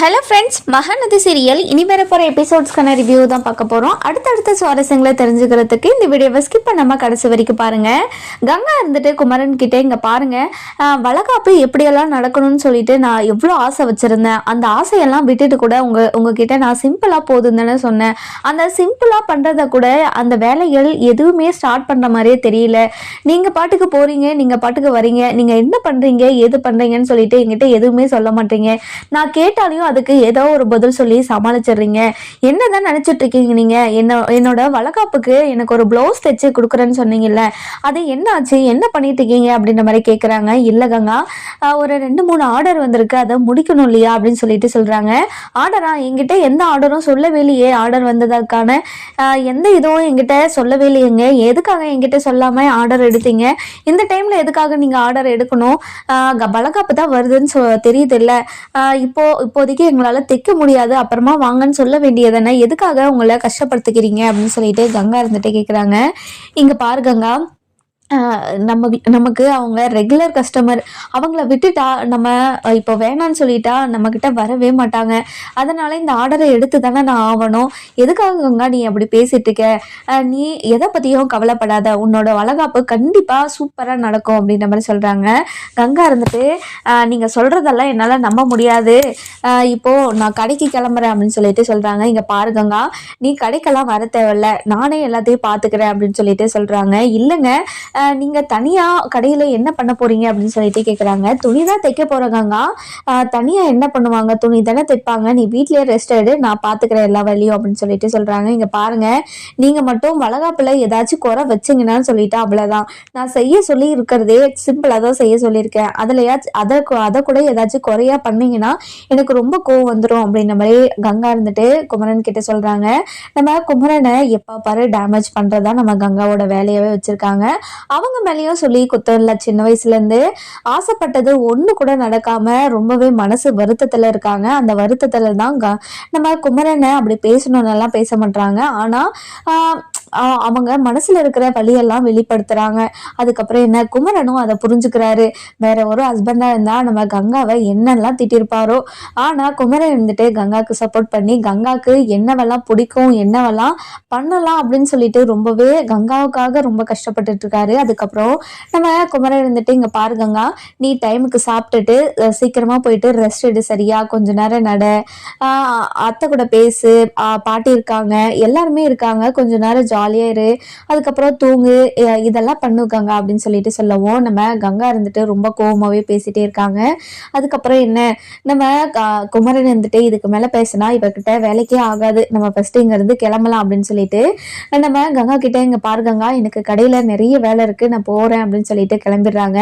Hello friends Mahanadi serial இனி வர போகிற எபிசோட்ஸ்க்கான ரிவ்யூ தான் பார்க்க போகிறோம் அடுத்தடுத்த சுவாரஸ்யங்களை தெரிஞ்சுக்கிறதுக்கு இந்த வீடியோவை ஸ்கிப் பண்ணாமல் கடைசி வரைக்கும் பாருங்கள் கங்கா இருந்துட்டு குமரன் கிட்டே இங்கே பாருங்கள் வழக்காப்பு எப்படியெல்லாம் நடக்கணும்னு சொல்லிட்டு நான் எவ்வளோ ஆசை வச்சுருந்தேன். அந்த ஆசையெல்லாம் விட்டுட்டு கூட உங்கள் உங்ககிட்ட நான் சிம்பிளாக போதுன்னு சொன்னேன். அந்த சிம்பிளாக பண்ணுறத கூட அந்த வேலைகள் எதுவுமே ஸ்டார்ட் பண்ணுற மாதிரியே தெரியல. நீங்கள் பாட்டுக்கு போகிறீங்க நீங்கள் பாட்டுக்கு வரீங்க நீங்கள் என்ன பண்ணுறீங்க எது பண்ணுறீங்கன்னு சொல்லிட்டு எங்கிட்ட எதுவுமே சொல்ல மாட்டீங்க. நான் கேட்டாலையும் அதுக்கு ஏதோ ஒரு பதில் சொல்லி சமாளிச்சிடுறீங்க. என்னதான் நினச்சிட்டு இருக்கீங்க நீங்கள் என்ன என்னோட வளகாப்புக்கு எனக்கு ஒரு ப்ளவுஸ் தைச்சு கொடுக்குறேன்னு சொன்னீங்கல்ல அது என்ன ஆச்சு? என்ன பண்ணிட்டு இருக்கீங்க? அப்படின்ற மாதிரி கேட்குறாங்க இல்லை கங்கா ஒரு ரெண்டு மூணு ஆர்டர் வந்திருக்கு. அதை முடிக்கணும் இல்லையா? அப்படின்னு சொல்லிட்டு சொல்கிறாங்க ஆர்டரா என்கிட்ட எந்த ஆர்டரும் சொல்லவே இல்லையே. ஆர்டர் வந்ததற்கான எந்த இதுவும் என்கிட்ட சொல்லவே இல்லையேங்க. எதுக்காக என்கிட்ட சொல்லாமல் ஆர்டர் எடுத்தீங்க? இந்த டைமில் எதுக்காக நீங்கள் ஆர்டர் எடுக்கணும்? ஆஹ் வளகாப்பு தான் வருதுன்னு சொ தெரியுது இல்லை? இப்போ இப்போதைக்கு எங்களால் தைக்க முடியாது அப்புறமா வாங்கன்னு சொல்ல வேண்டியதானே எதுக்காக உங்களை கஷ்டப்படுத்திக்கிறீங்க அப்படின்னு சொல்லிட்டு கங்கா இருந்துட்டு கேட்குறாங்க இங்கே பாரு கங்கா நம்ம நமக்கு அவங்க ரெகுலர் கஸ்டமர் அவங்கள விட்டுட்டா நம்ம இப்போ வேணான்னு சொல்லிட்டா நம்மக்கிட்ட வரவே மாட்டாங்க. அதனால் இந்த ஆர்டரை எடுத்து தானே நான் ஆகணும் எதுக்காகங்க நீ அப்படி பேசிட்டு இருக்க? நீ எதை பற்றியும் கவலைப்படாத. உன்னோட வளகாப்பு கண்டிப்பாக சூப்பராக நடக்கும் அப்படின்ற மாதிரி சொல்கிறாங்க கங்கா இருந்துட்டு நீங்கள் சொல்கிறதெல்லாம் என்னால் நம்ப முடியாது. இப்போது இப்போ நான் கடைக்கு கிளம்புறேன் அப்படின்னு சொல்லிட்டு சொல்கிறாங்க இங்கே பாரு கங்கா நீ கடைக்கெல்லாம் வர தேவையில்ல. நானே எல்லாத்தையும் பார்த்துக்கிறேன் அப்படின்னு சொல்லிட்டு சொல்கிறாங்க இல்லைங்க நீங்கள் நீங்க தனியா கடையில என்ன பண்ண போறீங்க அப்படின்னு சொல்லிட்டு கேட்குறாங்க துணி தான் தைக்க போறாங்க தனியா என்ன பண்ணுவாங்க? துணி தானே தைப்பாங்க. நீ வீட்லயே ரெஸ்ட் எடு. நான் பாத்துக்கிறேன் எல்லா வேலையும் அப்படின்னு சொல்லிட்டு சொல்றாங்க. இங்க பாருங்க. நீங்க மட்டும் வளகாப்புல ஏதாச்சும் குறை வச்சீங்கன்னா சொல்லிட்டு அவ்வளவுதான். நான் செய்ய சொல்லி இருக்கிறதே சிம்பிளா தான் செய்ய சொல்லியிருக்கேன். அதுலயாச்சும் அதை அதை கூட ஏதாச்சும் குறையா பண்ணீங்கன்னா எனக்கு ரொம்ப கோவம் வந்துடும் அப்படின்ற மாதிரி கங்கா இருந்துட்டு குமரன் கிட்ட சொல்றாங்க. நம்ம குமரனை எப்ப பாரு டேமேஜ் பண்றதா நம்ம கங்காவோட வேலையவே வச்சிருக்காங்க. அவங்க மேலேயும் சொல்லி குத்தம் சின்ன வயசுலேருந்து ஆசைப்பட்டது ஒன்று கூட நடக்காமல் ரொம்பவே மனசு வருத்தத்தில் இருக்காங்க. அந்த வருத்தத்தில் தான் க- நம்ம குமரனை அப்படி பேசணும்னு எல்லாம் பேச மாட்டாங்க ஆனால் அவங்க மனசுல இருக்கிற வழியெல்லாம் வெளிப்படுத்துறாங்க. அதுக்கப்புறம் என்ன குமரனும் அதை புரிஞ்சுக்கிறாரு. வேற ஒரு ஹஸ்பண்டா இருந்தா நம்ம கங்காவை என்னெல்லாம் திட்டிருப்பாரோ. ஆனா குமரன் இருந்துட்டு கங்காக்கு சப்போர்ட் பண்ணி கங்காக்கு என்னவெல்லாம் பிடிக்கும் என்னவெல்லாம் பண்ணலாம் அப்படின்னு சொல்லிட்டு ரொம்பவே கங்காவுக்காக ரொம்ப கஷ்டப்பட்டுட்டு இருக்காரு. அதுக்கப்புறம் நம்ம குமரன் இருந்துட்டு இங்க பாரு கங்கா நீ டைமுக்கு சாப்பிட்டுட்டு சீக்கிரமாக சீக்கிரமா போயிட்டு ரெஸ்ட் எடு சரியா கொஞ்ச நேரம் நட. அத்தை கூட பேசு. பாட்டி இருக்காங்க எல்லாருமே இருக்காங்க கொஞ்ச நேரம் ஜா ஜாலியாக இரு. அதுக்கப்புறம் தூங்கு. இதெல்லாம் பண்ணு கங்கா அப்படின்னு சொல்லிட்டு சொல்லவும் நம்ம கங்கா இருந்துட்டு ரொம்ப கோபமாகவே பேசிட்டே இருக்காங்க. அதுக்கப்புறம் என்ன? நம்ம குமரன் இருந்துட்டு இதுக்கு மேலே பேசினா இவர்கிட்ட வேலைக்கே ஆகாது. நம்ம ஃபஸ்ட்டு இங்கேருந்து கிளம்பலாம் அப்படின்னு சொல்லிட்டு நம்ம கங்கா கிட்டே இங்கே பாரு கங்கா எனக்கு கடையில் நிறைய வேலை இருக்குது நான் போகிறேன் அப்படின்னு சொல்லிட்டு கிளம்பிடுறாங்க.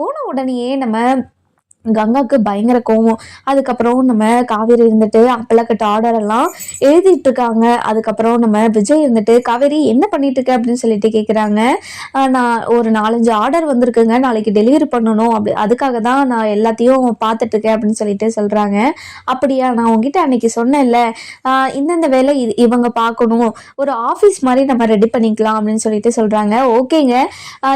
போன உடனேயே நம்ம கங்காவுக்கு பயங்கர கோவம். அதுக்கப்புறம் நம்ம காவேரி இருந்துட்டு அப்பளக்கட்டு ஆர்டர் எல்லாம் எழுதிட்டு இருக்காங்க. அதுக்கப்புறம் நம்ம விஜய் இருந்துட்டு காவேரி என்ன பண்ணிட்டு இருக்க? அப்படின்னு சொல்லிட்டு கேக்குறாங்க. நான் ஒரு நாலஞ்சு ஆர்டர் வந்திருக்குங்க. நாளைக்கு டெலிவரி பண்ணணும். அப்படி அதுக்காக தான் நான் எல்லாத்தையும் பார்த்துட்டு இருக்கேன். அப்படின்னு சொல்லிட்டு சொல்றாங்க. அப்படியா நான் உங்ககிட்ட அன்னைக்கு சொன்னேன்ல. ஆஹ் இந்தந்த வேலை இது- இவங்க பார்க்கணும். ஒரு ஆஃபீஸ் மாதிரி நம்ம ரெடி பண்ணிக்கலாம். அப்படின்னு சொல்லிட்டு சொல்றாங்க. ஓகேங்க.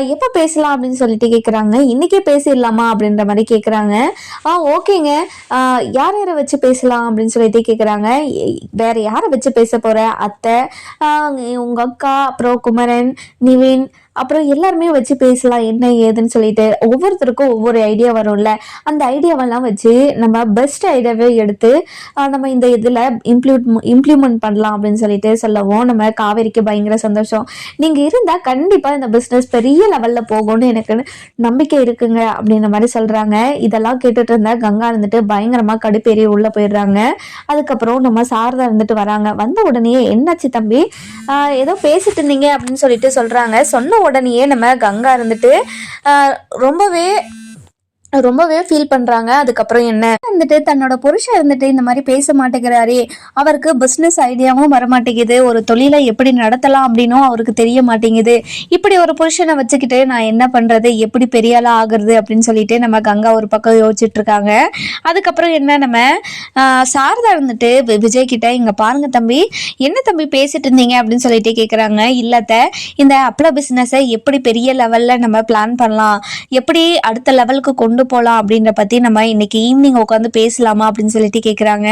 எப்போ பேசலாம்? அப்படின்னு சொல்லிட்டு கேட்குறாங்க இன்னைக்கே பேசிடலாமா? அப்படின்ற மாதிரி கேட்குறாங்க ஆ ஓகேங்க. யார் யாரை வச்சு பேசலாம் அப்படின்னு சொல்லிட்டு கேட்குறாங்க வேற யாரை வச்சு பேச போகிற அத்தை உங்கள் அக்கா அப்புறம் குமரன் நிவின் அப்புறம் எல்லாருமே வச்சு பேசலாம் என்ன ஏதுன்னு சொல்லிட்டு ஒவ்வொருத்தருக்கும் ஒவ்வொரு ஐடியா வரும்ல. அந்த ஐடியாவெல்லாம் வச்சு நம்ம பெஸ்ட் ஐடியாவே எடுத்து நம்ம இந்த இதில் இம்ப்ளூட் இம்ப்ளிமெண்ட் பண்ணலாம் அப்படின்னு சொல்லிட்டு சொல்லவும் நம்ம காவேரிக்கு பயங்கர சந்தோஷம். நீங்கள் இருந்தால் கண்டிப்பாக இந்த பிஸ்னஸ் பெரிய லெவலில் போகும்னு எனக்கு நம்பிக்கை இருக்குங்க அப்படின்ற மாதிரி சொல்கிறாங்க இதெல்லாம் கேட்டுட்டு இருந்தா கங்கா இருந்துட்டு பயங்கரமாக கடுப்பேறி உள்ளே போயிடுறாங்க. அதுக்கப்புறம் நம்ம சாரதா இருந்துட்டு வராங்க. வந்த உடனே என்னாச்சு தம்பி? ஏதோ பேசிட்டு இருந்தீங்க அப்படின்னு சொல்லிட்டு சொல்கிறாங்க சொன்ன உடனேயே நம்ம கங்கா இருந்துட்டு ரொம்பவே ரொம்பவே ஃபீல் பண்றாங்க. அதுக்கப்புறம் என்ன? வந்துட்டு தன்னோட புருஷன் இருந்துட்டு இந்த மாதிரி பேச மாட்டேங்கிறாரே. அவருக்கு பிசினஸ் ஐடியாவும் வர மாட்டேங்குது ஒரு தொழிலை எப்படி நடத்தலாம் அப்படின்னும் அவருக்கு தெரிய மாட்டேங்குது. இப்படி ஒரு புருஷனை வச்சுக்கிட்டு நான் என்ன பண்றது? எப்படி பெரிய ஆளா ஆகுறது? அப்படின்னு சொல்லிட்டு நம்ம கங்கா ஒரு பக்கம் யோசிச்சுட்டு இருக்காங்க. அதுக்கப்புறம் என்ன நம்ம சாரதா இருந்துட்டு விஜய் கிட்ட இங்க பாருங்க தம்பி என்ன தம்பி பேசிட்டு இருந்தீங்க? அப்படின்னு சொல்லிட்டு கேக்குறாங்க. இல்லத்த இந்த அப்பள பிசினஸை எப்படி பெரிய லெவல்ல நம்ம பிளான் பண்ணலாம்? எப்படி அடுத்த லெவலுக்கு கொண்டு கொண்டு போகலாம் அப்படின்ற பற்றி நம்ம இன்னைக்கு ஈவினிங் உட்காந்து பேசலாமா அப்படின்னு சொல்லிட்டு கேட்குறாங்க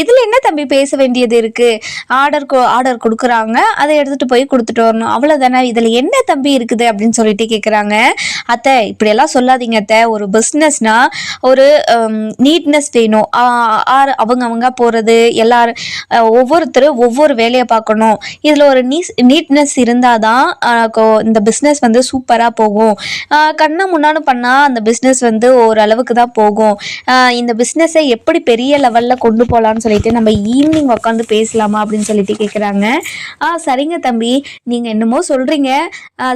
இதில் என்ன தம்பி பேச வேண்டியது இருக்குது ஆர்டர் ஆர்டர் கொடுக்குறாங்க. அதை எடுத்துகிட்டு போய் கொடுத்துட்டு வரணும். அவ்வளோதானே இதில் என்ன தம்பி இருக்குது அப்படின்னு சொல்லிட்டு கேட்குறாங்க அத்தை இப்படியெல்லாம் சொல்லாதீங்க அத்தை. ஒரு பிஸ்னஸ்னா ஒரு um, நீட்னஸ் வேணும். ஆர் அவங்க அவங்க போகிறது எல்லாரும் ஒவ்வொருத்தரும் ஒவ்வொரு வேலையை பார்க்கணும். இதில் ஒரு நீஸ் நீட்னஸ் இருந்தால் தான் இந்த பிஸ்னஸ் வந்து சூப்பராக போகும். கண்ணை முன்னாடி பண்ணால் அந்த பிஸ்னஸ் வந்து ஓரளவுக்கு தான் போகும். இந்த பிஸ்னஸை எப்படி பெரிய லெவலில் கொண்டு போகலான்னு சொல்லிட்டு நம்ம ஈவினிங் உட்காந்து பேசலாமா அப்படின்னு சொல்லிட்டு கேட்குறாங்க ஆ சரிங்க தம்பி. நீங்கள் என்னமோ சொல்கிறீங்க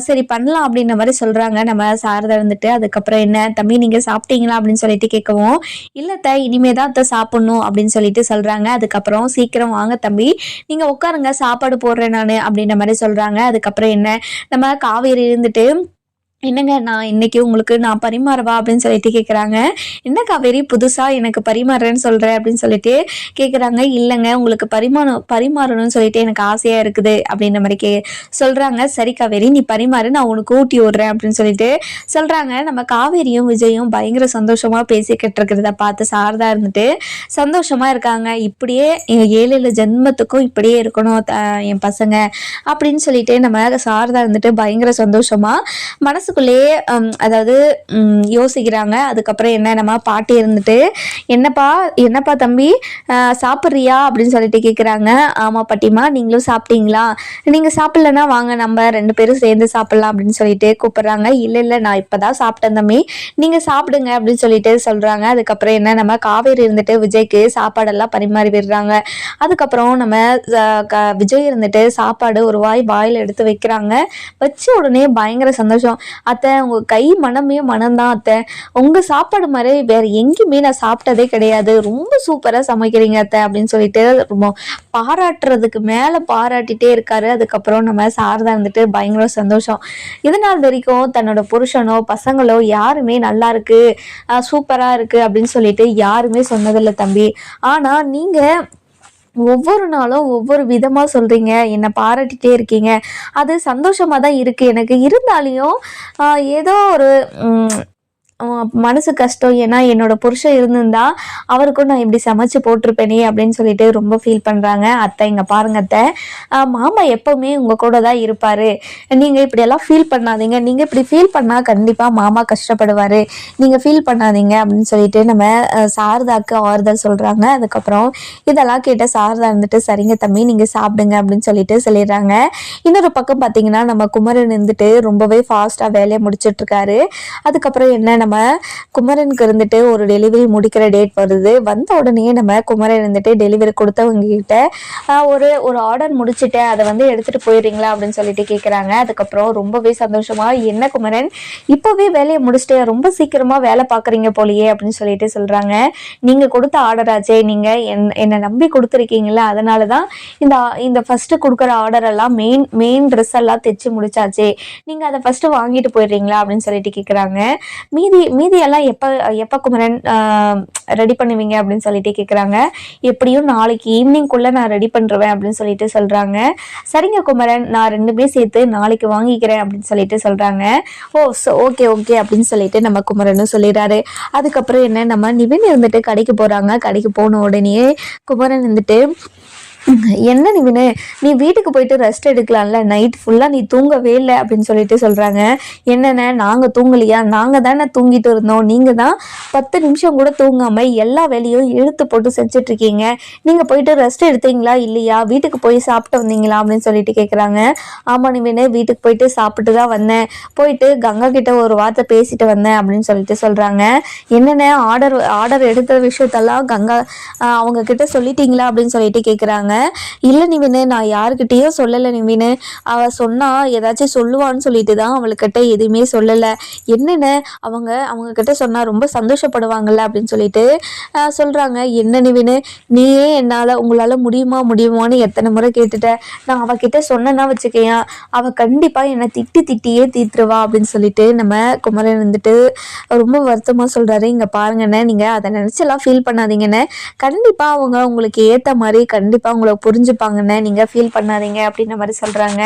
சரி பண்ணலாம் அப்படின்ற மாதிரி சொல்கிறாங்க நம்ம சாரதா இருந்துட்டு அதுக்கப்புறம் என்ன? தம்பி நீங்கள் சாப்பிட்டீங்களா அப்படின்னு சொல்லிட்டு கேட்கவும் இல்லைத்த இனிமே தான் அத்தை சாப்பிட்ணும் அப்படின்னு சொல்லிட்டு சொல்கிறாங்க அதுக்கப்புறம் சீக்கிரம் வாங்க தம்பி. நீங்கள் உட்காருங்க சாப்பாடு போடுறேன் நான் அப்படின்ற மாதிரி சொல்கிறாங்க அதுக்கப்புறம் என்ன? நம்ம காவேரி இருந்துட்டு என்னங்க நான் இன்னைக்கு உங்களுக்கு நான் பரிமாறவா அப்படின்னு சொல்லிட்டு கேட்குறாங்க என்ன காவேரி புதுசாக எனக்கு பரிமாறுறேன்னு சொல்கிறேன் அப்படின்னு சொல்லிட்டு கேட்குறாங்க இல்லைங்க உங்களுக்கு பரிமாணம் பரிமாறணும்னு சொல்லிட்டு எனக்கு ஆசையாக இருக்குது அப்படின்ற மாதிரி கே சொல்கிறாங்க சரி காவேரி நீ பரிமாறு நான் உனக்கு ஊட்டி விடுறேன் அப்படின்னு சொல்லிட்டு சொல்கிறாங்க நம்ம காவேரியும் விஜயும் பயங்கர சந்தோஷமாக பேசிக்கிட்டு இருக்கிறத பார்த்து சாரதா இருந்துட்டு சந்தோஷமாக இருக்காங்க. இப்படியே எங்கள் ஏழு ஏழு ஜென்மத்துக்கும் இப்படியே இருக்கணும் த- என் பசங்க அப்படின்னு சொல்லிட்டு நம்ம சாரதா இருந்துட்டு பயங்கர சந்தோஷமாக மனசு மனசுக்குள்ளேயே அதாவது யோசிக்கிறாங்க. அதுக்கப்புறம் என்ன நம்ம பாட்டி இருந்துட்டு என்னப்பா என்னப்பா தம்பி சாப்பிட்றியா? அப்படின்னு சொல்லிட்டு கேட்குறாங்க ஆமாம் பாட்டிமா நீங்களும் சாப்பிட்டீங்களா? நீங்கள் சாப்பிட்லன்னா வாங்க நம்ம ரெண்டு பேரும் சேர்ந்து சாப்பிட்லாம் அப்படின்னு சொல்லிட்டு கூப்பிட்றாங்க. இல்லை இல்லை நான் இப்போ தான் சாப்பிட்டேன் தம்பி. நீங்கள் சாப்பிடுங்க அப்படின்னு சொல்லிட்டு சொல்கிறாங்க அதுக்கப்புறம் என்ன நம்ம காவேரி இருந்துட்டு விஜய்க்கு சாப்பாடெல்லாம் பரிமாறி விடுறாங்க. அதுக்கப்புறம் நம்ம க- விஜய் இருந்துட்டு சாப்பாடு ஒரு வாய் வாயில் எடுத்து வைக்கிறாங்க. வச்ச உடனே பயங்கர சந்தோஷம். அத்தை உங்கள் கை மனமே மனம்தான் அத்தை. உங்கள் சாப்பாடு மாதிரி வேற எங்கேயுமே நான் சாப்பிட்டதே கிடையாது. ரொம்ப சூப்பராக சமைக்கிறீங்க அத்தை அப்படின்னு சொல்லிட்டு ரொம்ப பாராட்டுறதுக்கு மேலே பாராட்டிட்டே இருக்காரு. அதுக்கப்புறம் நம்ம சாரதா இருந்துட்டு பயங்கர சந்தோஷம். இதனால் வரைக்கும் தன்னோட புருஷனோ பசங்களோ யாருமே நல்லா இருக்கு சூப்பராக இருக்கு அப்படின்னு சொல்லிட்டு யாருமே சொன்னதில்லை தம்பி. ஆனால் நீங்கள் ஒவ்வொரு நாளும் ஒவ்வொரு விதமாக சொல்கிறீங்க என்னை பாராட்டிட்டே இருக்கீங்க. அது சந்தோஷமாக தான் இருக்குது எனக்கு இருந்தாலையும் ஏதோ ஒரு மனசு கஷ்டம். ஏன்னா என்னோட புருஷன் இருந்திருந்தா அவருக்கும் நான் இப்படி சமைச்சு போட்டிருப்பேனே அப்படின்னு சொல்லிட்டு ரொம்ப ஃபீல் பண்ணுறாங்க அத்தை இங்கே பாருங்க அத்தை. மாமா எப்போவுமே உங்கள் கூட தான் இருப்பார். நீங்கள் இப்படியெல்லாம் ஃபீல் பண்ணாதீங்க. நீங்கள் இப்படி ஃபீல் பண்ணால் கண்டிப்பாக மாமா கஷ்டப்படுவார். நீங்கள் ஃபீல் பண்ணாதீங்க அப்படின்னு சொல்லிட்டு நம்ம சாரதாக்கு ஆறுதல் சொல்கிறாங்க அதுக்கப்புறம் இதெல்லாம் கேட்ட சாரதா இருந்துட்டு சரிங்க தம்பி நீங்கள் சாப்பிடுங்க அப்படின்னு சொல்லிட்டு சொல்லிடுறாங்க. இன்னொரு பக்கம் பார்த்தீங்கன்னா நம்ம குமரன் இருந்துட்டு ரொம்பவே ஃபாஸ்ட்டாக வேலையை முடிச்சிட்டு இருக்காரு. அதுக்கப்புறம் என்ன நம்ம நம்ம குமரனுக்கு இருந்துட்டு ஒரு டெலிவரி முடிக்கிற டேட் வருது. வந்த உடனே நம்ம குமரன் இருந்துட்டு டெலிவரி கொடுத்தவங்க கிட்ட ஒரு ஒரு ஆர்டர் முடிச்சுட்டேன். அதை வந்து எடுத்துகிட்டு போயிடுறீங்களா? அப்படின்னு சொல்லிட்டு கேட்குறாங்க அதுக்கப்புறம் ரொம்பவே சந்தோஷமா என்ன குமரன்? இப்போவே வேலையை முடிச்சுட்டு ரொம்ப சீக்கிரமாக வேலை பார்க்குறீங்க போலியே அப்படின்னு சொல்லிட்டு சொல்கிறாங்க நீங்கள் கொடுத்த ஆர்டர் ஆச்சே. நீங்கள் என் என்னை நம்பி கொடுத்துருக்கீங்களா அதனால தான் இந்த இந்த ஃபஸ்ட்டு கொடுக்குற ஆர்டர் எல்லாம் மெயின் மெயின் ட்ரெஸ் எல்லாம் தைச்சு முடிச்சாச்சே. நீங்கள் அதை ஃபஸ்ட்டு வாங்கிட்டு போயிடுறீங்களா? அப்படின்னு சொல்லிட்டு கேட்குறாங்க மீதி மீதி எல்லாம் எப்போ எப்போ குமரன் ரெடி பண்ணுவீங்க அப்படின்னு சொல்லிட்டு கேட்குறாங்க எப்படியும் நாளைக்கு ஈவினிங்குள்ளே நான் ரெடி பண்ணுறேன் அப்படின்னு சொல்லிட்டு சொல்கிறாங்க சரிங்க குமரன் நான் ரெண்டுமே சேர்த்து நாளைக்கு வாங்கிக்கிறேன் அப்படின்னு சொல்லிட்டு சொல்கிறாங்க ஓ ஸோ ஓகே ஓகே அப்படின்னு சொல்லிட்டு நம்ம குமரனும் சொல்லிடுறாரு. அதுக்கப்புறம் என்ன நம்ம நிவின் இருந்துட்டு கடைக்கு போகிறாங்க கடைக்கு போன உடனே குமரன் இருந்துட்டு என்ன நிவினு? நீ வீட்டுக்கு போயிட்டு ரெஸ்ட் எடுக்கலாம்ல நைட் ஃபுல்லாக நீ தூங்கவே இல்லை அப்படின்னு சொல்லிட்டு சொல்கிறாங்க என்னென்ன நாங்கள் தூங்கலையா? நாங்கள் தானே தூங்கிட்டு இருந்தோம். நீங்கள் தான் பத்து நிமிஷம் கூட தூங்காமல் எல்லா வேலையும் இழுத்து போட்டு செஞ்சுட்டு இருக்கீங்க நீங்கள் போயிட்டு ரெஸ்ட் எடுத்தீங்களா? இல்லையா? வீட்டுக்கு போய் சாப்பிட்டு வந்தீங்களா? அப்படின்னு சொல்லிட்டு கேட்குறாங்க ஆமாம் நிவினு வீட்டுக்கு போயிட்டு சாப்பிட்டு தான் வந்தேன். போயிட்டு கங்கா கிட்ட ஒரு வார்த்தை பேசிட்டு வந்தேன் அப்படின்னு சொல்லிட்டு சொல்கிறாங்க என்னென்ன ஆர்டர் ஆர்டர் எடுத்த விஷயத்தெல்லாம் கங்கா அவங்க கிட்ட சொல்லிட்டீங்களா அப்படின்னு சொல்லிட்டு கேட்குறாங்க இல்லை நிவினு நான் யாருக்கிட்டேயும் சொல்லலை நிவினு. அவள் சொன்னா ஏதாச்சும் சொல்லுவான்னு சொல்லிட்டு தான் அவளுக்கிட்ட எதுவுமே சொல்லலை. என்னென்ன அவங்க அவங்க கிட்ட சொன்னா ரொம்ப சந்தோஷப்படுவாங்கல்ல? அப்படின்னு சொல்லிட்டு சொல்றாங்க. என்ன நிவினு நீயே என்னால் உங்களால் முடியுமா முடியுமான்னு எத்தனை முறை கேட்டுட்ட. நான் அவகிட்ட சொன்னேன்னா வச்சுக்கேன் அவள் கண்டிப்பாக என்னை திட்டி திட்டியே தீத்துருவா அப்படின்னு சொல்லிட்டு நம்ம குமரன் வந்துட்டு ரொம்ப வருத்தமாக சொல்கிறாரு இங்கே பாருங்கண்ணே நீங்கள் அதை நினச்செல்லாம் ஃபீல் பண்ணாதீங்கண்ணே. கண்டிப்பாக அவங்க உங்களுக்கு ஏற்ற மாதிரி கண்டிப்பாக உங்களை புரிஞ்சுப்பாங்கன்னு நீங்கள் ஃபீல் பண்ணாதீங்க அப்படின்ற மாதிரி சொல்கிறாங்க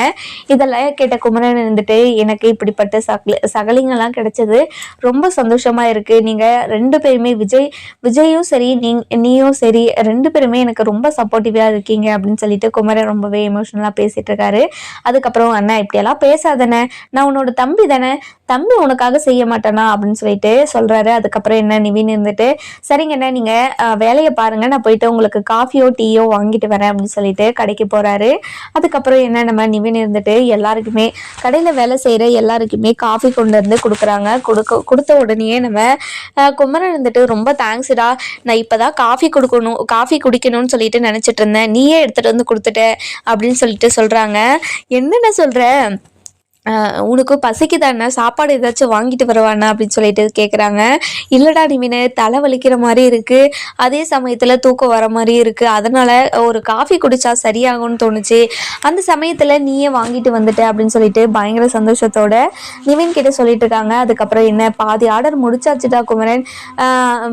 இதெல்லாம் கேட்ட குமரன் இருந்துட்டு எனக்கு இப்படிப்பட்ட சகல சகலிங்கெல்லாம் கிடைச்சது. ரொம்ப சந்தோஷமாக இருக்குது நீங்கள் ரெண்டு பேருமே விஜய் விஜயும் சரி நீ நீயும் சரி ரெண்டு பேருமே எனக்கு ரொம்ப சப்போர்ட்டிவாக இருக்கீங்க. அப்படின்னு சொல்லிட்டு குமரன் ரொம்பவே எமோஷனலாக பேசிகிட்டு இருக்காரு. அதுக்கப்புறம் அண்ணா இப்படியெல்லாம் பேசாதானே நான் உன்னோட தம்பி தானே. தம்பி உனக்காக செய்ய மாட்டேனா? அப்படின்னு சொல்லிட்டு சொல்கிறாரு அதுக்கப்புறம் என்ன நிவின் இருந்துட்டு சரிங்கண்ணா நீங்கள் வேலையை பாருங்கள் நான் போயிட்டு உங்களுக்கு காஃபியோ டீயோ வாங்கிட்டு வரேன். அப்படின்னு சொல்லிட்டு கடைக்கு போகிறாரு அதுக்கப்புறம் என்ன நம்ம நிவின் இருந்துட்டு எல்லாருக்குமே கடையில் வேலை செய்கிற எல்லாருக்குமே காஃபி கொண்டு வந்து கொடுக்குறாங்க. கொடுக்க கொடுத்த உடனே நம்ம குமரன் இருந்துட்டு ரொம்ப தேங்க்ஸ்டா நான் இப்போ தான் காஃபி கொடுக்கணும் காஃபி குடிக்கணும்னு சொல்லிட்டு நினச்சிட்டு இருந்தேன். நீயே எடுத்துகிட்டு வந்து கொடுத்துட்ட அப்படின்னு சொல்லிட்டு சொல்கிறாங்க என்னென்ன சொல்கிற உனக்கும் உனக்கு பசிக்குதாண்ணா? சாப்பாடு ஏதாச்சும் வாங்கிட்டு வருவாண்ணா அப்படின்னு சொல்லிட்டு கேட்குறாங்க இல்லைடா நிமின தலை வலிக்கிற மாதிரி இருக்குது அதே சமயத்தில் தூக்கம் வர மாதிரி இருக்குது அதனால் ஒரு காஃபி குடித்தா சரியாகும்னு தோணுச்சு. அந்த சமயத்தில் நீயே வாங்கிட்டு வந்துட்ட அப்படின்னு சொல்லிட்டு பயங்கர சந்தோஷத்தோட நிவின் கிட்ட சொல்லிட்டு இருக்காங்க. அதுக்கப்புறம் என்ன பாதி ஆர்டர் முடிச்சாச்சுடா குமரன்.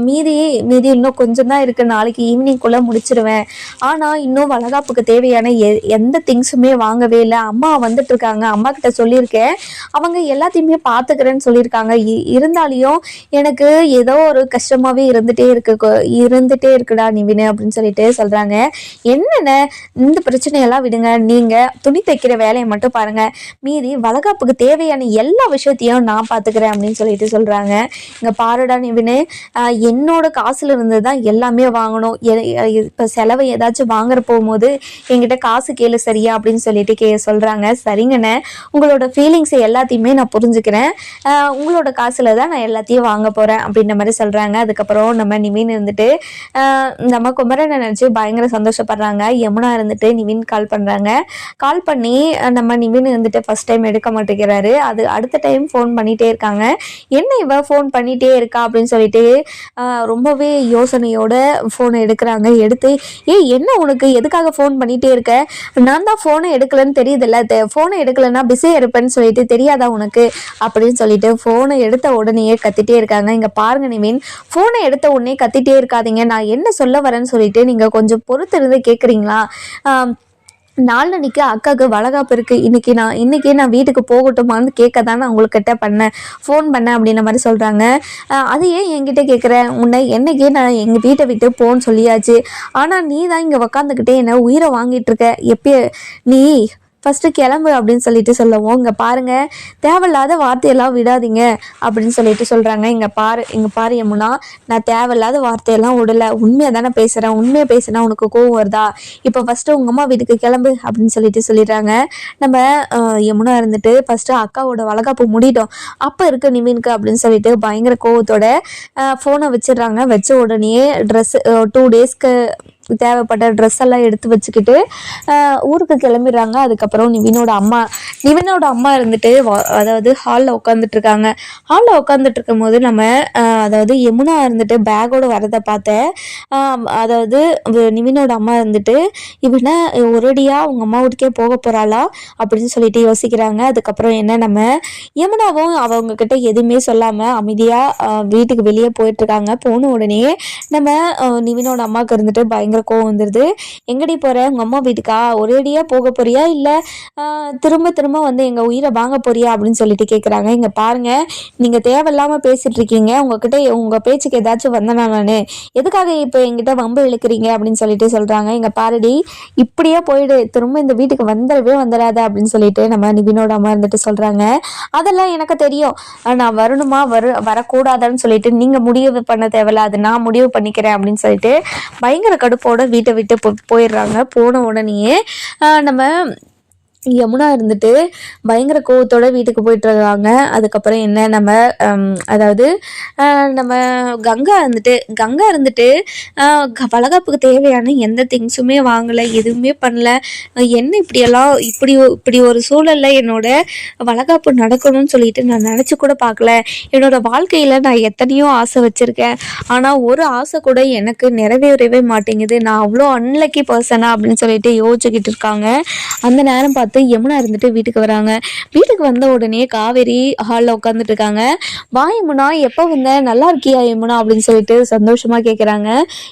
மீதி மீதி இன்னும் கொஞ்சம் தான் இருக்குது நாளைக்கு ஈவினிங்குள்ளே முடிச்சிருவேன். ஆனால் இன்னும் வளகாப்புக்கு தேவையான எ எந்த திங்ஸுமே வாங்கவே இல்லை. அம்மா வந்துட்டு இருக்காங்க. அம்மா கிட்ட சொல்லியிருக்கேன் அவங்க எல்லாத்தையுமே பார்த்துக்கிறேன்னு சொல்லியிருக்காங்க. இருந்தாலையும் எனக்கு ஏதோ ஒரு கஷ்டமாவே இருந்துட்டே இருக்கு. இருந்துகிட்டே இருந்துட்டே இருக்குடா நிவினு அப்படின்னு சொல்லிட்டு சொல்றாங்க. என்னென்ன? இந்த பிரச்சனையெல்லாம் விடுங்க. நீங்க துணி தைக்கிற வேலையை மட்டும் பாருங்க. மீதி வளகாப்புக்கு தேவையான எல்லா விஷயத்தையும் நான் பார்த்துக்கிறேன் அப்படின்னு சொல்லிட்டு சொல்றாங்க. இங்க பாருடா நிவினு. என்னோட காசுல இருந்து தான் எல்லாமே வாங்கணும். இப்போ இப்ப செலவை ஏதாச்சும் வாங்குற போகும்போது என்கிட்ட காசு கேளு சரியா அப்படின்னு சொல்லிட்டு கே சொல்றாங்க. சரிங்கண்ணே. உங்களோட ஃபீலிங்ஸ் எல்லாத்தையுமே நான் புரிஞ்சுக்கிறேன். உங்களோட காசில் தான் நான் எல்லாத்தையும் வாங்க போகிறேன் அப்படின்ற மாதிரி சொல்கிறாங்க அதுக்கப்புறம் நம்ம நிவின் இருந்துட்டு நம்ம குமரனை நினச்சி பயங்கர சந்தோஷப்படுறாங்க. யமுனா இருந்துட்டு நிவின் கால் பண்ணுறாங்க கால் பண்ணி நம்ம நிவின் இருந்துட்டு ஃபஸ்ட் டைம் எடுக்க மாட்டேங்கிறாரு. அது அடுத்த டைம் ஃபோன் பண்ணிகிட்டே இருக்காங்க. என்ன இவ ஃபோன் பண்ணிகிட்டே இருக்கா அப்படின்னு சொல்லிட்டு ரொம்பவே யோசனையோட ஃபோனை எடுக்கிறாங்க. எடுத்து ஏய் என்ன உனக்கு? எதுக்காக ஃபோன் பண்ணிகிட்டே இருக்க? நான் தான் ஃபோனை எடுக்கலன்னு தெரியுதுல்ல. ஃபோனை எடுக்கலன்னா பிஸியாக இருப்பேன்னு சொல்லிட்டு தெரியாதா உனக்கு? அப்படின்னு சொல்லிட்டு ஃபோனை எடுத்த உடனேயே கத்திட்டே இருக்காங்க. இங்கே பாருங்க நிவின் ஃபோனை எடுத்த உடனே கத்திட்டே இருக்காதீங்க. நான் என்ன சொல்ல வரேன்னு சொல்லிட்டு நீங்கள் கொஞ்சம் பொறுத்து இருந்து கேட்குறீங்களா நாளன்னைக்கு அக்காவுக்கு வளகாப்பு இருக்குது இன்னைக்கு நான் இன்னைக்கே நான் வீட்டுக்கு போகட்டுமான்னு கேட்க தான் நான் உங்கள்கிட்ட பண்ணேன். ஃபோன் பண்ணேன் அப்படின்ற மாதிரி சொல்கிறாங்க அது ஏன் என்கிட்ட கேட்குறேன் உன்னை என்னைக்கே நான் எங்கள் வீட்டை விட்டு போன்னு சொல்லியாச்சு. ஆனால் நீ தான் இங்கே உக்காந்துக்கிட்டே என்னை உயிரை வாங்கிட்டு இருக்க? எப்பயே நீ ஃபஸ்ட்டு கிளம்பு அப்படின்னு சொல்லிட்டு சொல்லவும். இங்கே பாருங்க தேவையில்லாத வார்த்தையெல்லாம் விடாதீங்க அப்படின்னு சொல்லிட்டு சொல்கிறாங்க இங்கே பாரு இங்கே பாரு யமுனா நான் தேவையில்லாத வார்த்தையெல்லாம் விடலை. உண்மையாக தானே பேசுகிறேன் உண்மையாக பேசினா உனக்கு கோவம் வருதா? இப்போ ஃபஸ்ட்டு உங்கள் அம்மா வீட்டுக்கு கிளம்பு அப்படின்னு சொல்லிட்டு சொல்லிடுறாங்க. நம்ம யமுனா இருந்துட்டு ஃபஸ்ட்டு அக்காவோட வளகாப்பு முடிட்டோம். அப்போ இருக்க நிமின்க்கு அப்படின்னு சொல்லிட்டு பயங்கர கோவத்தோட ஃபோனை வச்சிடுறாங்க. வச்ச உடனே ட்ரெஸ் டூ டேஸ்க்கு தேவைப்பட்ட ட்ரெஸ் எல்லாம் எடுத்து வச்சுக்கிட்டு ஊருக்கு கிளம்பிடுறாங்க. அதுக்கப்புறம் நிவினோட அம்மா நிவினோட அம்மா இருந்துட்டு அதாவது ஹாலில் உட்காந்துட்டு இருக்காங்க. ஹாலில் உட்காந்துட்டு இருக்கும்போது நம்ம அதாவது யமுனா இருந்துட்டு பேக்கோட வரதை பார்த்தேன் அதாவது நிவினோட அம்மா இருந்துட்டு இவனை ஒரடியாக அவங்க அம்மா வீட்டுக்கே போக போகிறாளா அப்படின்னு சொல்லிட்டு யோசிக்கிறாங்க. அதுக்கப்புறம் என்ன நம்ம யமுனாவும் அவங்க கிட்ட எதுவுமே சொல்லாமல் அமைதியாக வீட்டுக்கு வெளியே போயிட்டு இருக்காங்க. போன உடனே நம்ம நிவினோட அம்மாவுக்கு இருந்துட்டு பயங்கர கோவம் வந்துடுது எங்கடி போற? உங்க அம்மா வீட்டுக்கா? ஒரேடியாக போக போறியா? இல்லை திரும்ப திரும்ப வந்து எங்க உயிரை வாங்க போறியா? அப்படின்னு சொல்லிட்டு கேக்குறாங்க. இங்க பாருங்க நீங்க தேவையில்லாம பேசிட்டு இருக்கீங்க. உங்ககிட்ட உங்க பேச்சுக்கு ஏதாச்சும் வந்தனா நானு. எதுக்காக இப்போ என்கிட்ட வம்பு இழுக்கிறீங்க அப்படின்னு சொல்லிட்டு சொல்றாங்க. இங்க பாருடி இப்படியே போயிடு. திரும்ப இந்த வீட்டுக்கு வந்துடவே வந்துடாத அப்படின்னு சொல்லிட்டு நம்ம நிவினோட அம்மா இருந்துட்டு சொல்றாங்க. அதெல்லாம் எனக்கு தெரியும். ஆஹ் நான் வரணுமா? வர வரக்கூடாதான்னு சொல்லிட்டு நீங்க முடிவு பண்ண தேவையில்ல. அது நான் முடிவு பண்ணிக்கிறேன் அப்படின்னு சொல்லிட்டு பயங்கர கடுப்பு வீட்டை விட்டு போ போயிடுறாங்க. போன உடனேயே நம்ம யமுனா இருந்துட்டு பயங்கர கோவத்தோட வீட்டுக்கு போயிட்டு இருக்காங்க அதுக்கப்புறம் என்ன நம்ம அதாவது நம்ம கங்கா இருந்துட்டு கங்கா இருந்துட்டு க- வளகாப்புக்கு தேவையான எந்த திங்ஸுமே வாங்கலை எதுவுமே பண்ணல. என்ன இப்படியெல்லாம் இப்படி இப்படி ஒரு சூழலில் என்னோட வளகாப்பு நடக்கணும்னு சொல்லிட்டு நான் நினச்சி கூட பார்க்கல. என்னோட வாழ்க்கையில் நான் எத்தனையோ ஆசை வச்சுருக்கேன். ஆனால் ஒரு ஆசை கூட எனக்கு நிறைவேறவே மாட்டேங்குது. நான் அவ்வளோ அன்லக்கி பர்சனா அப்படின்னு சொல்லிட்டு யோசிச்சுக்கிட்டு இருக்காங்க. அந்த நேரம் பார்த்து யமுனா இருந்துட்டு வீட்டுக்கு வராங்க. வீட்டுக்கு வந்த உடனே காவேரி ஹாலில் உட்காந்துட்டு இருக்காங்க. வா யமுனா எப்போ வந்த? நல்லா இருக்கியா யமுனா? அப்படின்னு சொல்லிட்டு சந்தோஷமா கேட்குறாங்க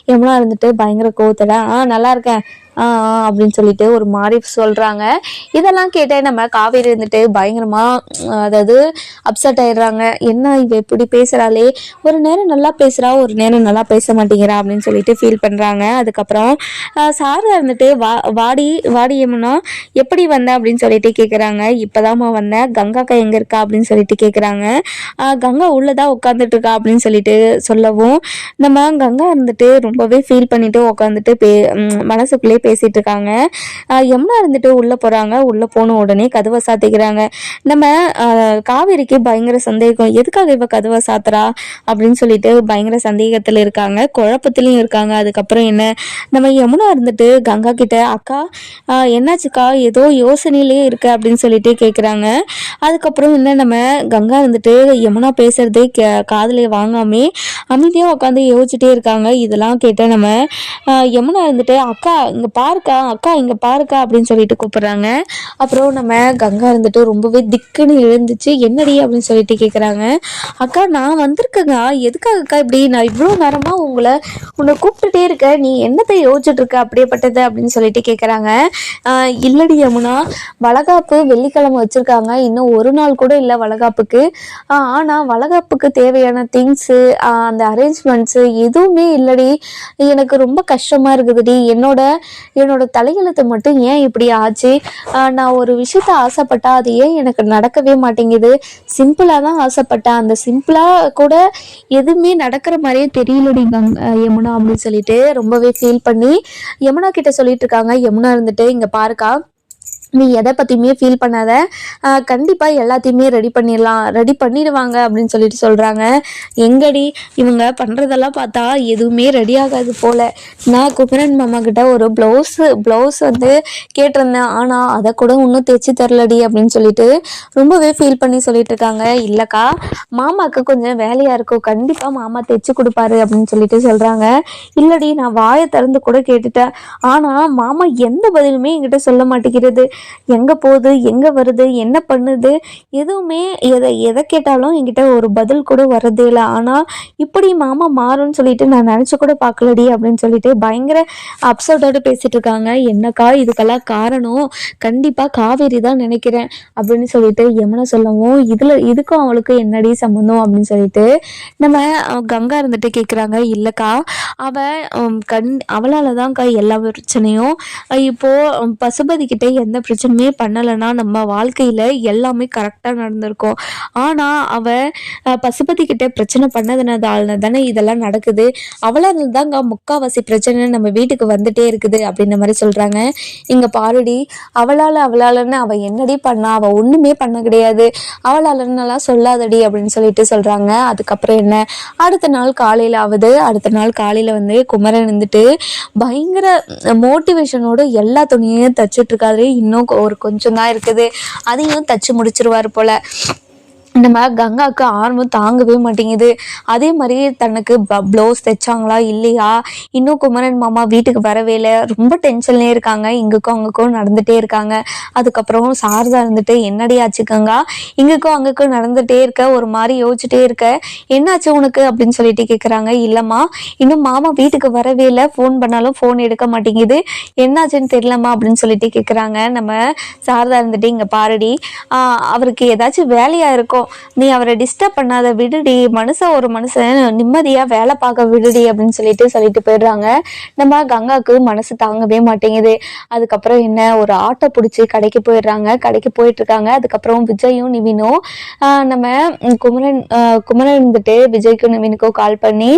யமுனா இருந்துட்டு பயங்கர கோவத்தடா ஆ நல்லா இருக்கேன். அப்படின்னு சொல்லிட்டு ஒரு மாதிரி சொல்கிறாங்க இதெல்லாம் கேட்டே நம்ம காவேரி இருந்துட்டு பயங்கரமாக அதாவது அப்செட் ஆயிடுறாங்க. என்ன இவ இப்படி பேசுகிறாளே ஒரு நேரம் நல்லா பேசுகிறா ஒரு நேரம் நல்லா பேச மாட்டேங்கிறா அப்படின்னு சொல்லிட்டு ஃபீல் பண்ணுறாங்க அதுக்கப்புறம் சார் இருந்துட்டு வா வாடி வாடியம்னா எப்படி வந்த அப்படின்னு சொல்லிட்டு கேட்குறாங்க இப்போதாம்மா வந்தேன் கங்காக்கா எங்கே இருக்கா அப்படின்னு சொல்லிட்டு கேட்குறாங்க கங்கா உள்ளதா உட்காந்துட்டு இருக்கா அப்படின்னு சொல்லிட்டு சொல்லவும் நம்ம கங்கா இருந்துட்டு ரொம்பவே ஃபீல் பண்ணிட்டு உட்காந்துட்டு பே மனசுக்குள்ளே பேசிட்டு இருக்காங்க யமுனா இருந்துட்டு உள்ளே போகிறாங்க உள்ளே போன உடனே கதவை சாத்திக்கிறாங்க. நம்ம காவேரிக்கு பயங்கர சந்தேகம். எதுக்காக இவ கதவை சாத்துறா? அப்படின்னு சொல்லிட்டு பயங்கர சந்தேகத்தில் இருக்காங்க. குழப்பத்திலையும் இருக்காங்க. அதுக்கப்புறம் என்ன? நம்ம யமுனா இருந்துட்டு கங்கா கிட்ட அக்கா என்னாச்சுக்கா? ஏதோ யோசனையிலேயே இருக்க அப்படின்னு சொல்லிட்டு கேட்குறாங்க அதுக்கப்புறம் என்ன? நம்ம கங்கா இருந்துட்டு யமுனா பேசுறதே கே வாங்காமே அமைதியாக உட்காந்து யோசிச்சுட்டே இருக்காங்க. இதெல்லாம் கேட்ட நம்ம யமுனா இருந்துட்டு அக்கா இங்கே பாருக்கா அக்கா இங்கே பாருக்கா அப்படின்னு சொல்லிட்டு கூப்பிடுறாங்க. அப்புறம் நம்ம கங்கா இருந்துட்டு ரொம்பவே திக்குன்னு எழுந்துச்சு. என்னடி அப்படின்னு சொல்லிட்டு கேட்குறாங்க அக்கா நான் வந்திருக்கேங்க எதுக்காக அக்கா இப்படி? நான் இவ்வளோ நேரமாக உங்களை உன்னை கூப்பிட்டுட்டே இருக்கேன். நீ என்னத்தை யோசிச்சுட்டு இருக்க? அப்படியேப்பட்டது அப்படின்னு சொல்லிட்டு கேட்குறாங்க இல்லடி யமுனா. வளகாப்பு வெள்ளிக்கிழமை வச்சுருக்காங்க. இன்னும் ஒரு நாள் கூட இல்லை வளகாப்புக்கு. ஆனால் வளகாப்புக்கு தேவையான திங்ஸு அந்த அரேஞ்ச்மெண்ட்ஸு எதுவுமே இல்லடி. எனக்கு ரொம்ப கஷ்டமாக இருக்குதுடி. என்னோட என்னோட தலையெழுத்து மட்டும் ஏன் இப்படி ஆச்சு? ஆஹ் நான் ஒரு விஷயத்த ஆசைப்பட்டா அது ஏன் எனக்கு நடக்கவே மாட்டேங்குது? சிம்பிளாக தான் ஆசைப்பட்டேன். அந்த சிம்பிளாக கூட எதுவுமே நடக்கிற மாதிரியே தெரியலடி யமுனா அப்படின்னு சொல்லிட்டு ரொம்பவே ஃபீல் பண்ணி யமுனா கிட்ட சொல்லிட்டு இருக்காங்க. யமுனா இருந்துட்டு இங்கே பாருக்கா நீ எதை பற்றியுமே ஃபீல் பண்ணாத. கண்டிப்பாக எல்லாத்தையுமே ரெடி பண்ணிடலாம். ரெடி பண்ணிடுவாங்க அப்படின்னு சொல்லிட்டு சொல்கிறாங்க எங்கடி? இவங்க பண்ணுறதெல்லாம் பார்த்தா எதுவுமே ரெடி ஆகாது போல். நான் குமரன் மாமா கிட்ட ஒரு ப்ளவுஸு ப்ளவுஸ் வந்து கேட்டிருந்தேன். ஆனால் அதை கூட இன்னும் தைச்சி தரலடி அப்படின்னு சொல்லிட்டு ரொம்பவே ஃபீல் பண்ணி சொல்லிட்டு இருக்காங்க. இல்லைக்கா மாமாவுக்கு கொஞ்சம் வேலையாக இருக்கும். கண்டிப்பாக மாமா தைச்சி கொடுப்பாரு அப்படின்னு சொல்லிட்டு சொல்கிறாங்க இல்லடி நான் வாயை திறந்து கூட கேட்டுட்டேன். ஆனால் மாமா எந்த பதிலுமே என்கிட்ட சொல்ல மாட்டேங்கிறது. எங்கே போகுது? எங்கே வருது? என்ன பண்ணுது? எதுவுமே எதை எதை கேட்டாலும் என்கிட்ட ஒரு பதில் கூட வரதே இல்லை. ஆனால் இப்படி மாமா மாறும்னு சொல்லிட்டு நான் நினச்சி கூட பார்க்கலடி அப்படின்னு சொல்லிட்டு பயங்கர அப்சர்டோடு பேசிட்டு இருக்காங்க. என்னக்கா இதுக்கெல்லாம் காரணம்? கண்டிப்பாக காவேரி தான் நினைக்கிறேன் அப்படின்னு சொல்லிட்டு யமுனா சொல்லவும் இதில் இதுக்கும் அவளுக்கு என்னடி சம்மந்தம் அப்படின்னு சொல்லிட்டு நம்ம கங்கா இருந்துட்டு கேட்குறாங்க இல்லைக்கா அவள் கண் அவளால் தான்க்கா எல்லா பிரச்சனையும் இப்போது இப்போ பசுபதி கிட்டே எந்த பிரச்சனையுமே பண்ணலைன்னா நம்ம வாழ்க்கையில் எல்லாமே கரெக்டாக நடந்திருக்கும். ஆனால் அவள் பசுபதி கிட்ட பிரச்சனை பண்ணதுனால தானே இதெல்லாம் நடக்குது. அவளால் தாங்க முக்காவாசி பிரச்சனை நம்ம வீட்டுக்கு வந்துட்டே இருக்குது அப்படின்ற மாதிரி சொல்கிறாங்க இங்கே பாருடி அவளால் அவளாலன்னு அவள் என்னடி பண்ணா? அவள் ஒன்றுமே பண்ண கிடையாது. அவளாலன்னெல்லாம் சொல்லாதடி அப்படின்னு சொல்லிட்டு சொல்கிறாங்க அதுக்கப்புறம் என்ன? அடுத்த நாள் காலையில் ஆகுது அடுத்த நாள் காலையில் வந்து குமரன் இருந்துட்டு பயங்கர மோட்டிவேஷனோட எல்லா துணியையும் தச்சுட்டு இருக்காரு. இன்னும் ஒரு கொஞ்சம் தான் இருக்குது. அதையும் தச்சு முடிச்சிருவாரு போல. நம்ம கங்காவுக்கு ஆர்வம் தாங்கவே மாட்டேங்குது. அதே மாதிரி தனக்கு ப்ளவுஸ் தைச்சாங்களா இல்லையா? இன்னும் குமரன் மாமா வீட்டுக்கு வரவே இல்லை. ரொம்ப டென்ஷன்லேயே இருக்காங்க. இங்குக்கும் அங்குக்கும் நடந்துகிட்டே இருக்காங்க. அதுக்கப்புறம் சாரதா இருந்துட்டு என்னடி ஆச்சு கங்கா? இங்குக்கும் அங்குக்கும் நடந்துகிட்டே இருக்க. ஒரு மாதிரி யோசிச்சுட்டே இருக்க. என்னாச்சு உனக்கு? அப்படின்னு சொல்லிட்டு கேட்குறாங்க இல்லைம்மா இன்னும் மாமா வீட்டுக்கு வரவே இல்லை. ஃபோன் பண்ணாலும் ஃபோன் எடுக்க மாட்டேங்குது. என்னாச்சுன்னு தெரியலம்மா. அப்படின்னு சொல்லிட்டு கேட்குறாங்க நம்ம சாரதா இருந்துட்டு இங்கே பாருடி. அவருக்கு ஏதாச்சும் வேலையாக இருக்கும் நீ அவரை டிஸ்டர்ப் பண்ணாத விடுடி. மனுஷன் ஒரு மனுஷன். நிம்மதியாக வேலை பார்க்க விடுடி அப்படின்னு சொல்லிட்டு சொல்லிட்டு போயிடுறாங்க. நம்ம கங்காவுக்கு மனசு தாங்கவே மாட்டேங்குது. அதுக்கப்புறம் என்ன? ஒரு ஆட்டோ பிடிச்சி கடைக்கு போயிடுறாங்க. கடைக்கு போயிட்டு இருக்காங்க அதுக்கப்புறம் விஜயும் நிவினும் நம்ம குமரன் குமரன் இருந்துட்டு விஜய்க்கும் நிவினுக்கும் கால் பண்ணி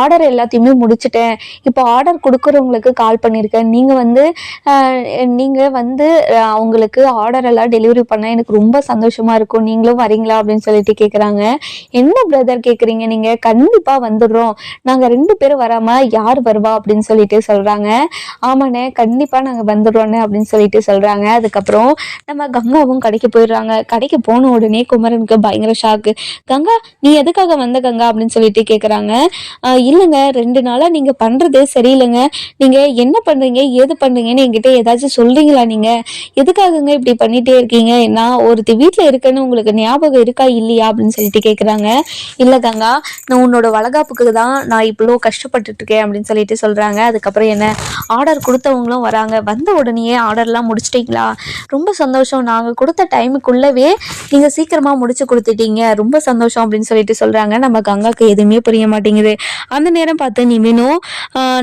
ஆர்டர் எல்லாத்தையுமே முடிச்சிட்டேன். இப்போ ஆர்டர் கொடுக்குறவங்களுக்கு கால் பண்ணியிருக்கேன். நீங்கள் வந்து நீங்கள் வந்து அவங்களுக்கு ஆர்டர் எல்லாம் டெலிவரி பண்ண எனக்கு ரொம்ப சந்தோஷமா இருக்கும். நீங்களும் வரீங்களா அப்படின்னு சொல்லிட்டு கேட்குறாங்க என்ன பிரதர் கேட்குறீங்க நீங்கள் கண்டிப்பாக வந்துடுறோம். நாங்கள் ரெண்டு பேரும் வராமல் யார் வருவா அப்படின்னு சொல்லிட்டு சொல்கிறாங்க ஆமாண்ணே கண்டிப்பாக நாங்கள் வந்துடுறோண்ணே அப்படின்னு சொல்லிட்டு சொல்கிறாங்க அதுக்கப்புறம் நம்ம கங்காவும் கடைக்கு போயிடுறாங்க. கடைக்கு போன உடனே குமரனுக்கு பயங்கர ஷாக்கு கங்கா நீ எதுக்காக வந்த கங்கா? அப்படின்னு சொல்லிட்டு கேட்குறாங்க இல்லைங்க ரெண்டு நாளாக நீங்கள் பண்ணுறது சரியில்லைங்க. நீங்கள் என்ன பண்ணுறீங்க ஏது பண்ணுறீங்கன்னு என்கிட்ட ஏதாச்சும் சொல்கிறீங்களா நீங்கள் எதுக்காகங்க இப்படி பண்ணிகிட்டே இருக்கீங்க? நான் ஒருத்தி வீட்டில் இருக்கேன்னு உங்களுக்கு ஞாபகம் இருக்கு? இல்லையா அப்படின்னு சொல்லிட்டு கேட்குறாங்க இல்லை கங்கா நான் உன்னோட வளகாப்புக்கு தான் நான் இவ்வளோ கஷ்டப்பட்டுட்டு இருக்கேன் அப்படின்னு சொல்லிட்டு சொல்கிறாங்க அதுக்கப்புறம் என்ன? ஆர்டர் கொடுத்தவங்களும் வராங்க. வந்த உடனேயே ஆர்டர்லாம் முடிச்சிட்டிங்களா? ரொம்ப சந்தோஷம். நாங்கள் கொடுத்த டைமுக்குள்ளவே நீங்கள் சீக்கிரமாக முடிச்சு கொடுத்துட்டீங்க. ரொம்ப சந்தோஷம் அப்படின்னு சொல்லிட்டு சொல்கிறாங்க நம்ம கங்காவுக்கு எதுவுமே புரிய மாட்டேங்குது. அந்த நேரம் பார்த்து நிமினும்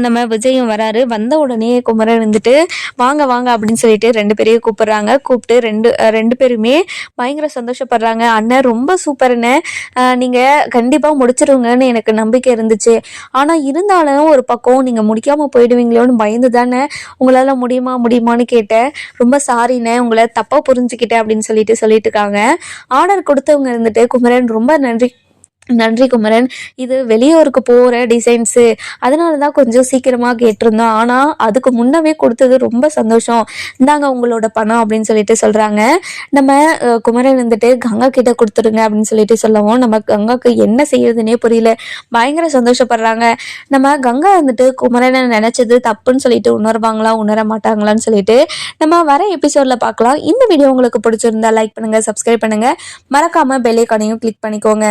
நம்ம விஜயும் வராரு. வந்த உடனே குமரன் வந்துட்டு வாங்க வாங்க அப்படின்னு சொல்லிட்டு ரெண்டு பேரையும் கூப்பிடுறாங்க. கூப்பிட்டு ரெண்டு ரெண்டு பேருமே பயங்கர சந்தோஷப்படுறாங்க. அண்ணன் ரொம்ப சூப்பர்னு நீங்கள் கண்டிப்பாக முடிச்சிருவீங்கன்னு எனக்கு நம்பிக்கை இருந்துச்சு. ஆனால் இருந்தாலும் ஒரு பக்கம் நீங்கள் முடிக்காமல் போயிடுவீங்களோன்னு பயந்து தானே உங்களால் முடியுமா முடியுமான்னு கேட்டேன். ரொம்ப சாரிண்ணே உங்களை தப்பாக புரிஞ்சுக்கிட்டேன் அப்படின்னு சொல்லிட்டு சொல்லிட்டு இருக்காங்க. ஆர்டர் கொடுத்தவங்க இருந்துட்டு குமரன் ரொம்ப நன்றி நன்றி குமரன். இது வெளியூருக்கு போகிற டிசைன்ஸு அதனால தான் கொஞ்சம் சீக்கிரமாக கேட்டிருந்தோம். ஆனால் அதுக்கு முன்னவே கொடுத்தது ரொம்ப சந்தோஷம். இந்தாங்க உங்களோட பணம் அப்படின்னு சொல்லிட்டு சொல்கிறாங்க நம்ம குமரன் வந்துட்டு கங்கா கிட்ட கொடுத்துருங்க அப்படின்னு சொல்லிட்டு சொல்லவும் நம்ம கங்காக்கு என்ன செய்யறதுனே புரியல. பயங்கர சந்தோஷப்படுறாங்க. நம்ம கங்கா வந்துட்டு குமரனை நினச்சது தப்புன்னு சொல்லிட்டு உணர்வாங்களா? உணர மாட்டாங்களான்னு சொல்லிட்டு நம்ம வர எபிசோடில் பார்க்கலாம். இந்த வீடியோ உங்களுக்கு பிடிச்சிருந்தா லைக் பண்ணுங்கள் சப்ஸ்கிரைப் பண்ணுங்கள் மறக்காமல் பெல்லைக்கானையும் கிளிக் பண்ணிக்கோங்க.